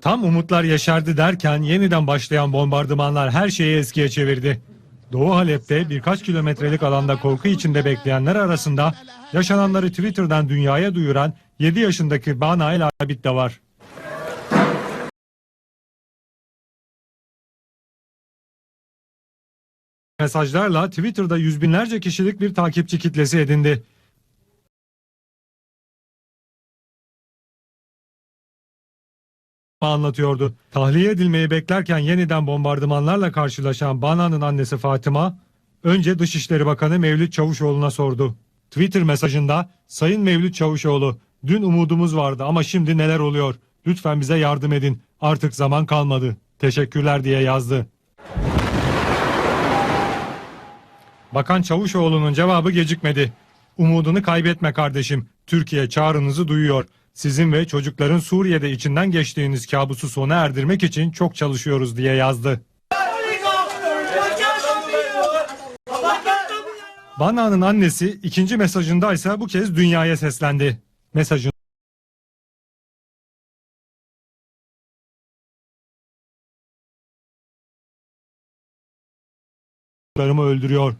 Tam umutlar yeşerdi derken yeniden başlayan bombardımanlar her şeyi eskiye çevirdi. Doğu Halep'te birkaç kilometrelik alanda korku içinde bekleyenler arasında yaşananları Twitter'dan dünyaya duyuran 7 yaşındaki Bana El Abid de var. Mesajlarla Twitter'da yüz binlerce kişilik bir takipçi kitlesi edindi. Anlatıyordu. Tahliye edilmeyi beklerken yeniden bombardımanlarla karşılaşan Bana'nın annesi Fatıma, önce Dışişleri Bakanı Mevlüt Çavuşoğlu'na sordu. Twitter mesajında, Sayın Mevlüt Çavuşoğlu, dün umudumuz vardı ama şimdi neler oluyor? Lütfen bize yardım edin. Artık zaman kalmadı. Teşekkürler diye yazdı. Bakan Çavuşoğlu'nun cevabı gecikmedi. Umudunu kaybetme kardeşim. Türkiye çağrınızı duyuyor. Sizin ve çocukların Suriye'de içinden geçtiğiniz kabusu sona erdirmek için çok çalışıyoruz diye yazdı. Bana'nın annesi ikinci mesajında ise bu kez dünyaya seslendi. Mesajın öldürüyor.